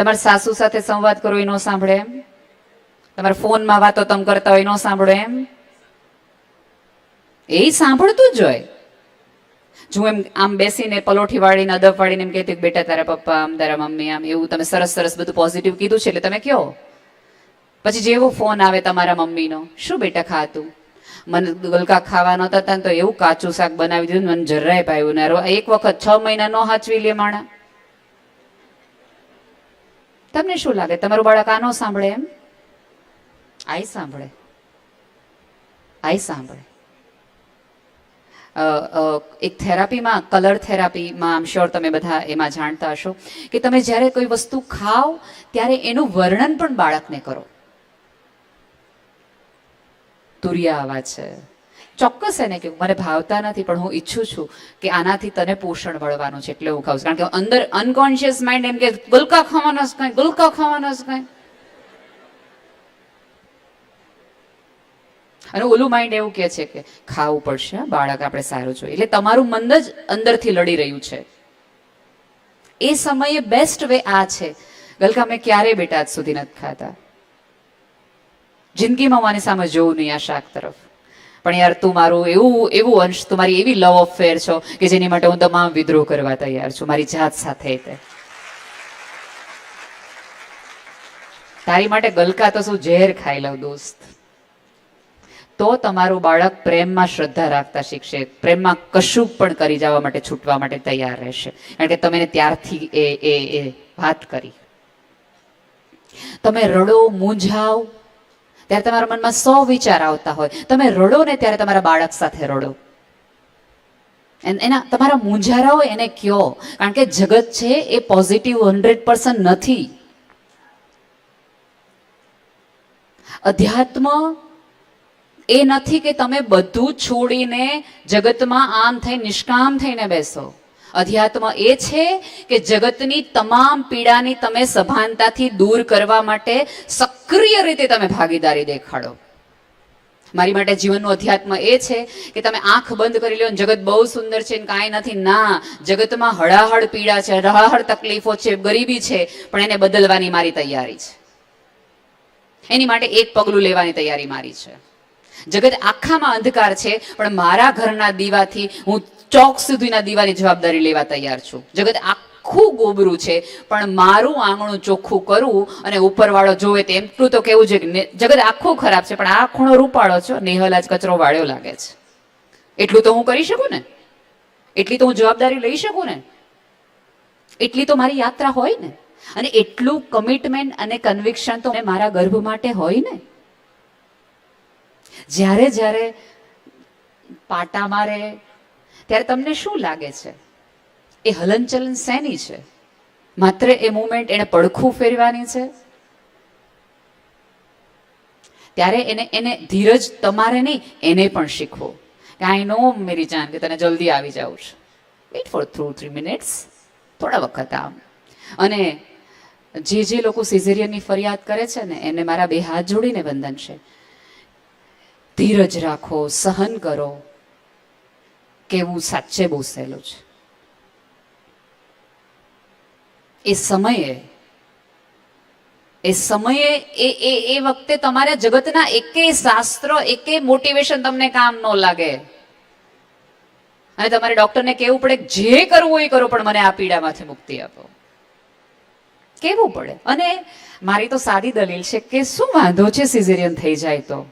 તમારા સાસુ સાથે સંવાદ કરો એ ન સાંભળે એમ? તમારા ફોનમાં વાતો તમે કરતા હોય ન સાંભળો એમ? એ સાંભળતું જ હોય. જો એમ આમ બેસીને પલોઠી વાળીને, અદબ વાળીને એમ કહેતી બેટા, તારા પપ્પા આમ તારા મમ્મી, આમ એવું તમે સરસ સરસ બધું પોઝિટિવ કીધું છે એટલે તમે કહો પછી જેવો ફોન આવે તમારા મમ્મીનો, શું બેટા ખાતું? મને ગલકા ખાવા નહોતા હતા તો એવું કાચું શાક બનાવી દીધું મને જરાય પાયું ને એક વખત છ મહિના નો હાચવી લે માણા. તમને શું લાગે? તમારું બાળક આનો સાંભળે એમ? આઈ સાંભળે. આઈ સાંભળે. એક થેરાપીમાં, કલર થેરાપીમાં, આમ શ્યોર તમે બધા એમાં જાણતા હશો કે તમે જ્યારે કોઈ વસ્તુ ખાઓ, ત્યારે એનું વર્ણન પણ બાળકને કરો. તુરિયા આવા છે. ચોક્કસ એને કે મને ભાવતા નથી, પણ હું ઈચ્છું છું કે આનાથી તને પોષણ મળવાનું છે, એટલે હું ખાઉં કારણ કે અંદર અનકોન્શિયસ માઇન્ડ એમ કે ગુલકા ખાવાનો જ કંઈ, ગુલકા ખાવાનો જ કાંઈ. અને ઓલું માઇન્ડ એવું કે છે કે ખાવું પડશે બાળક આપણે સારું જોઈએ. એટલે તમારું મન જ અંદરથી લડી રહ્યું છે. એ સમયે બેસ્ટ વે આ છે. ગલકા, મેં ક્યારેય બેટા આજ સુધી નથી ખાતા જિંદગીમાં મારી સામે જોવું નહીં, આ શાક તરફ. પણ યાર તું મારું એવું એવું અંશ, તું મારી એવી લવ અફેર છો કે જેની માટે હું તમામ વિદ્રોહ કરવા તૈયાર છું. મારી જાત સાથે તારી માટે ગલકા તો શું ઝેર ખાઈ લઉં, દોસ્ત? તો તમારું બાળક પ્રેમમાં શ્રદ્ધા રાખતા શીખશે. પ્રેમમાં કશું પણ કરી જવા માટે, છૂટવા માટે તૈયાર રહેશે. કારણ કે તમે ત્યારથી એ એ એ વાત કરી. તમે રડો મૂંઝાવ ત્યારે તમારા મનમાં સો વિચાર આવતા હોય. તમે રડો ને ત્યારે તમારા બાળક સાથે રડો. એન- તમારા મૂંઝારાઓ એને કયો. કારણ કે જગત છે એ પોઝિટિવ હંડ્રેડ પર્સન્ટ નથી. અધ્યાત્મ એ નથી કે તમે બધું છોડીને જગતમાં આમ થઈ, નિષ્કામ થઈને બેસો. અધ્યાત્મ એ છે કે જગતની તમામ પીડાની તમે સભાનતાથી દૂર કરવા માટે સક્રિય રીતે તમે ભાગીદારી દેખાડો. મારી માટે જીવનનું અધ્યાત્મ એ છે કે તમે આંખ બંધ કરી લો જગત બહુ સુંદર છે કાંઈ નથી. ના, જગતમાં હળાહળ પીડા છે, હળાહળ તકલીફો છે, ગરીબી છે, પણ એને બદલવાની મારી તૈયારી છે. એની માટે એક પગલું લેવાની તૈયારી મારી છે. જગત આખામાં અંધકાર છે, પણ મારા ઘરના દીવાથી હું ચોક સુધીના દીવાની જવાબદારી લેવા તૈયાર છું. જગત આખું ગોબરું છે, પણ મારું આંગણું ચોખ્ખું કરવું અને ઉપરવાળો જોવે તેમ એટલું તો કેવું છે કે જગત આખું ખરાબ છે, પણ આ ખૂણો રૂપાળો છો, નેહલ આજ કચરો વાળ્યો લાગે છે. એટલું તો હું કરી શકું ને? એટલી તો હું જવાબદારી લઈ શકું ને? એટલી તો મારી યાત્રા હોય ને? અને એટલું કમિટમેન્ટ અને કન્વિક્શન તો મારા ગર્ભ માટે હોય ને? જ્યારે જ્યારે પાટા મારે ત્યારે તમને શું લાગે છે? એ હલનચલન શેની છે? માત્ર એ મુમેન્ટ એને પડખું ફેરવાની છે? ત્યારે એને એને ધીરજ તમારે નહીં, એને પણ શીખવો. આઈ નો મેરી જાન, કે તને જલ્દી આવી જાઉં છે. Wait for through three minutes થોડા વખત આમ. અને જે જે લોકો સિઝેરિયનની ફરિયાદ કરે છે ને, એને મારા બે હાથ જોડીને વંદન છે. ધીરજ રાખો, સહન કરો. કેવું સાચે બોસેલું છે. એ સમયે એ સમયે, એ એ એ વખતે તમારા જગતના એકેય શાસ્ત્ર એકેય મોટિવેશન તમને કામ ન લાગે. અને તમારે ડોક્ટરને કહેવું પડે જે કરવું એ કરો, પણ મને આ પીડામાંથી મુક્તિ આપો. કેવું પડે. અને મારી તો સાદી દલીલ છે કે શું વાંધો છે સિઝેરિયન થઈ જાય તો?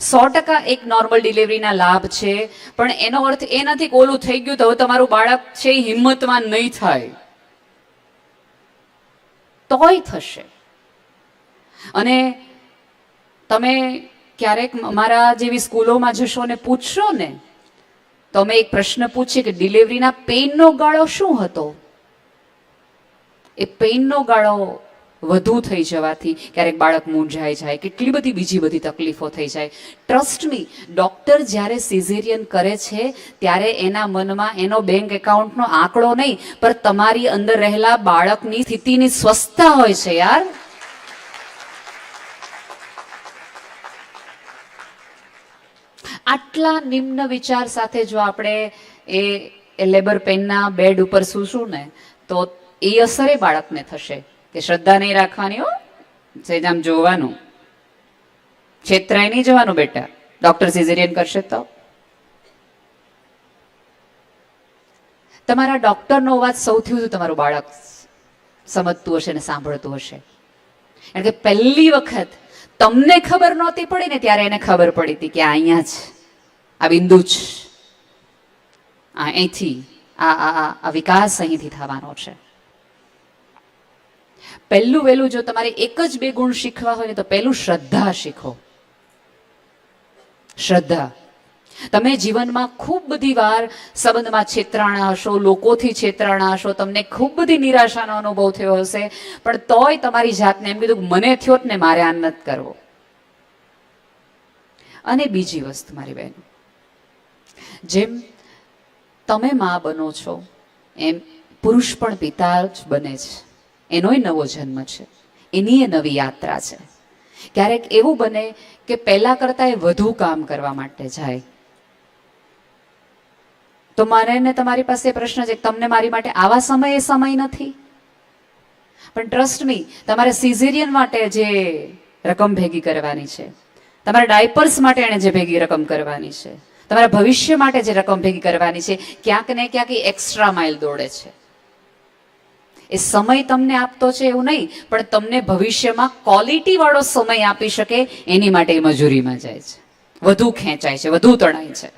સો ટકા એક નોર્મલ ડિલિવરીના લાભ છે. પણ એનો અર્થ એ નથી કે ઓલું થઈ ગયું તો હવે તમારું બાળક છે એ હિંમતમાં નહીં થાય. તોય થશે. અને તમે ક્યારેક મારા જેવી સ્કૂલોમાં જશો ને પૂછશો ને, તો અમે એક પ્રશ્ન પૂછીએ કે ડિલિવરીના પેઇનનો ગાળો શું હતો? એ પેઇનનો ગાળો વધુ થઈ જવાથી ક્યારેક બાળક મૂંઝાઈ જાય, કેટલી બધી બીજી બધી તકલીફો થઈ જાય. ટ્રસ્ટ મી ડૉક્ટર જ્યારે સિઝેરિયન કરે છે, ત્યારે એના મનમાં એનો બેંક એકાઉન્ટનો આંકડો નહીં, પણ તમારી અંદર રહેલા બાળકની સ્થિતિની સ્વસ્થતા હોય છે યાર. આટલા નિમ્ન વિચાર સાથે જો આપણે એ લેબર પેનના બેડ ઉપર સૂશું ને, તો એ અસરે બાળકને થશે. કે શ્રદ્ધા નહીં રાખવાની હો. સહેજ આમ જોવાનું. છેતરાય નહીં જવાનું બેટા. ડોક્ટર સિઝેરિયન કરશે તો. તમારા ડોક્ટરનો અવાજ સૌથી વધુ તમારું બાળક સમજતું હશે ને સાંભળતું હશે. કારણ કે પહેલી વખત તમને ખબર નહોતી પડી ને ત્યારે એને ખબર પડી હતી કે અહીંયા જ, આ બિંદુ જ, આ અહીંથી આ, આ- આ વિકાસ અહીંથી થવાનો છે. પહેલું વહેલું જો તમારે એક જ બે ગુણ શીખવા હોય ને તો પહેલું શ્રદ્ધા શીખો. શ્રદ્ધા. તમે જીવનમાં ખૂબ બધી વાર સંબંધમાં છેતરાણા હશો, લોકોથી છેતરાણા હશો, તમને ખૂબ બધી નિરાશાનો અનુભવ થયો હશે, પણ તોય તમારી જાતને એમ કીધું મને થયો જ ને મારે આ નથી કરવો. અને બીજી વસ્તુ મારી બહેન. જેમ તમે મા બનો છો, એમ પુરુષ પણ પિતા જ બને છે. એનોય નવો જન્મ છે. એની એ નવી યાત્રા છે. ક્યારેક એવું બને કે પહેલા કરતા એ વધુ કામ કરવા માટે જાય. તો મારે ને તમારી પાસે પ્રશ્ન છે તમને મારી માટે આવા સમયે સમય નથી? પણ ટ્રસ્ટ મી તમારે સિઝેરિયન માટે જે રકમ ભેગી કરવાની છે, તમારા ડાયપર્સ માટે એણે જે ભેગી રકમ કરવાની છે, તમારા ભવિષ્ય માટે જે રકમ ભેગી કરવાની છે, ક્યાંક ને ક્યાંક એક્સ્ટ્રા માઇલ દોડે છે. એ સમય તમને આપતો છે એવું નહીં, પણ તમને ભવિષ્યમાં ક્વોલિટી વાળો સમય આપી શકે, એની માટે એ મજૂરીમાં જાય છે. વધુ ખેંચાય છે, વધુ તણાય છે.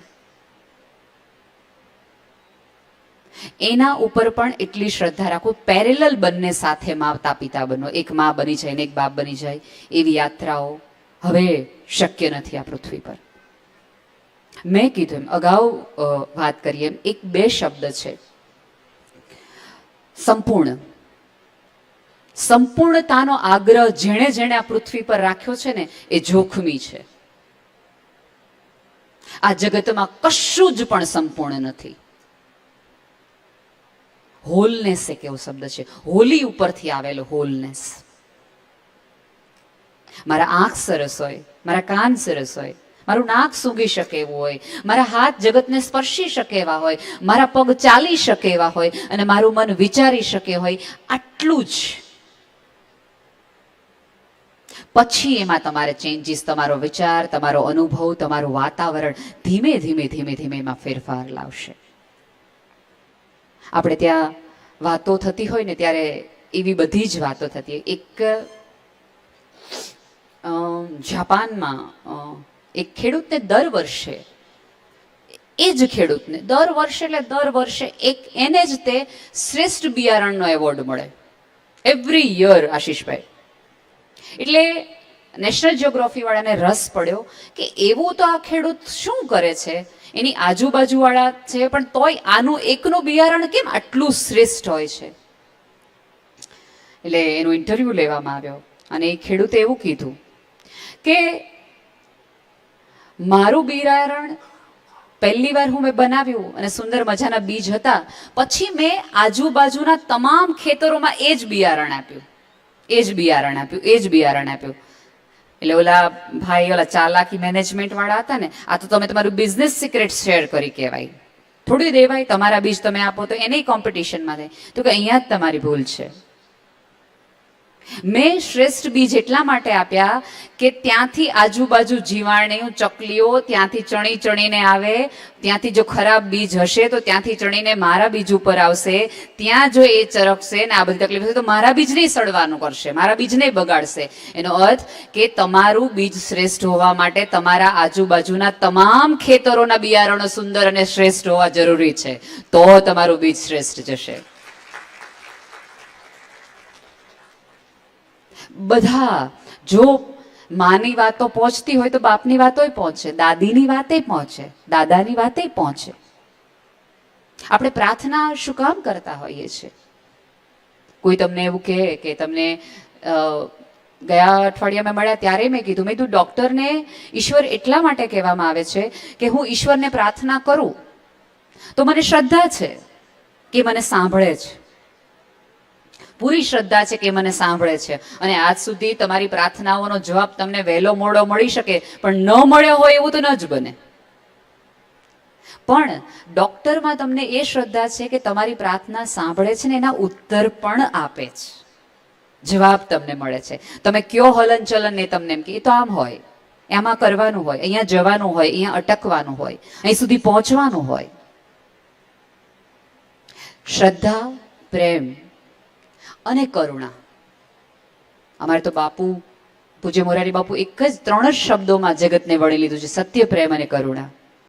એના ઉપર પણ એટલી શ્રદ્ધા રાખો પેરેલલ બંને સાથે માતા પિતા બનો. એક મા બની જાય ને એક બાપ બની જાય, એવી યાત્રાઓ હવે શક્ય નથી આ પૃથ્વી પર. મેં કીધું એમ, અગાઉ વાત કરીએ એમ, એક બે શબ્દ છે. સંપૂર્ણ. સંપૂર્ણતાનો આગ્રહ જેણે જેણે આ પૃથ્વી પર રાખ્યો છે ને, એ જોખમી છે. આ જગતમાં કશું જ પણ સંપૂર્ણ નથી. હોલનેસ એક એવો શબ્દ છે? હોલી ઉપરથી આવેલો હોલનેસ મારા આંખ સરસ હોય, મારા કાન સરસ હોય મારું નાક સૂંઘી શકે એવું હોય, મારા હાથ જગતને સ્પર્શી શકે એવા હોય, મારા પગ ચાલી શકે એવા હોય અને મારું મન વિચારી શકે હોય, આટલું જ પછી એમાં તમારે ચેન્જીસ તમારો વિચાર, તમારો અનુભવ, તમારું વાતાવરણ ધીમે ધીમે ધીમે ધીમે એમાં ફેરફાર લાવશે આપણે ત્યાં વાતો થતી હોય ને ત્યારે એવી બધી જ વાતો થતી. એક જાપાનમાં એક ખેડૂતને દર વર્ષે, એ જ ખેડૂતને, દર વર્ષે એટલે દર વર્ષે એક એને જ તે શ્રેષ્ઠ બિયારણનો એવોર્ડ મળે. એવરી યર આશીષભાઈ. એટલે નેશનલ જ્યોગ્રાફીવાળાને રસ પડ્યો કે એવું તો આ ખેડૂત શું કરે છે? એની આજુબાજુવાળા છે, પણ તોય આનું એકનું બિયારણ કેમ આટલું શ્રેષ્ઠ હોય છે? એટલે એનો ઇન્ટરવ્યૂ લેવામાં આવ્યો અને એ ખેડૂતે એવું કીધું કે મારું બિયારણ પહેલી વાર હું મેં બનાવ્યું અને સુંદર મજાના બીજ હતા. પછી મેં આજુબાજુના તમામ ખેતરોમાં એ જ બિયારણ આપ્યું. એ જ બિયારણ આપ્યું, એ જ બિયારણ આપ્યું. એટલે ઓલા ભાઈ, ઓલા ચાલાકી મેનેજમેન્ટ વાળા હતા ને, આ તો તમે તમારું બિઝનેસ સિક્રેટ શેર કરી કહેવાય. થોડી દેવાય, તમારા બીજ તમે આપો તો એને કોમ્પિટિશનમાં થાય તો કે અહીંયા જ તમારી ભૂલ છે. મેં શ્રેષ્ઠ બીજ એટલા માટે આપ્યા કે ત્યાંથી આજુબાજુ જીવાણી ચકલીઓ ત્યાંથી ચણી ચણીને આવે, ત્યાંથી જો ખરાબ બીજ હશે તો ત્યાંથી ચણીને મારા બીજ ઉપર આવશે, ત્યાં જો એ ચરકશે ને આ બધી તકલીફ હશે તો મારા બીજને સડવાનું કરશે, મારા બીજને બગાડશે. એનો અર્થ કે તમારું બીજ શ્રેષ્ઠ હોવા માટે તમારા આજુબાજુના તમામ ખેતરોના બિયારણો સુંદર અને શ્રેષ્ઠ હોવા જરૂરી છે. તો તમારું બીજ શ્રેષ્ઠ જશે. બધા, જો માની વાતો પહોંચતી હોય તો બાપની વાતોય પહોંચે, દાદીની વાતે પહોંચે, દાદાની વાતે પહોંચે. આપણે પ્રાર્થના શું કામ કરતા હોઈએ છીએ? કોઈ તમને એવું કહે કે તમને ગયા અઠવાડિયા મેં મળ્યા ત્યારે મેં કીધું મેં કીધું, ડૉક્ટરને ઈશ્વર એટલા માટે કહેવામાં આવે છે કે હું ઈશ્વરને પ્રાર્થના કરું. તો મને શ્રદ્ધા છે કે મને સાંભળે છે. પૂરી શ્રદ્ધા છે કે મને સાંભળે છે. અને આજ સુધી તમારી પ્રાર્થનાઓનો જવાબ તમને વહેલો મોડો મળી શકે, પણ ન મળ્યો હોય એવું તો ન જ બને. પણ ડોક્ટરમાં તમને એ શ્રદ્ધા છે કે તમારી પ્રાર્થના સાંભળે છે ને એના ઉત્તર પણ આપે છે. જવાબ તમને મળે છે. તમે કયો હલન ચલન ને તમને એમ કે, એ તો આમ હોય. એમાં કરવાનું હોય. અહીંયા જવાનું હોય. અહીંયા અટકવાનું હોય. અહીં સુધી પહોંચવાનું હોય. શ્રદ્ધા, પ્રેમ અને કરુણા. અમારે તો બાપુ, પૂજ્ય મોરારી બાપુ એક જ ત્રણ જ શબ્દોમાં જગતને વળી લીધું છે, સત્ય, પ્રેમ અને કરુણા.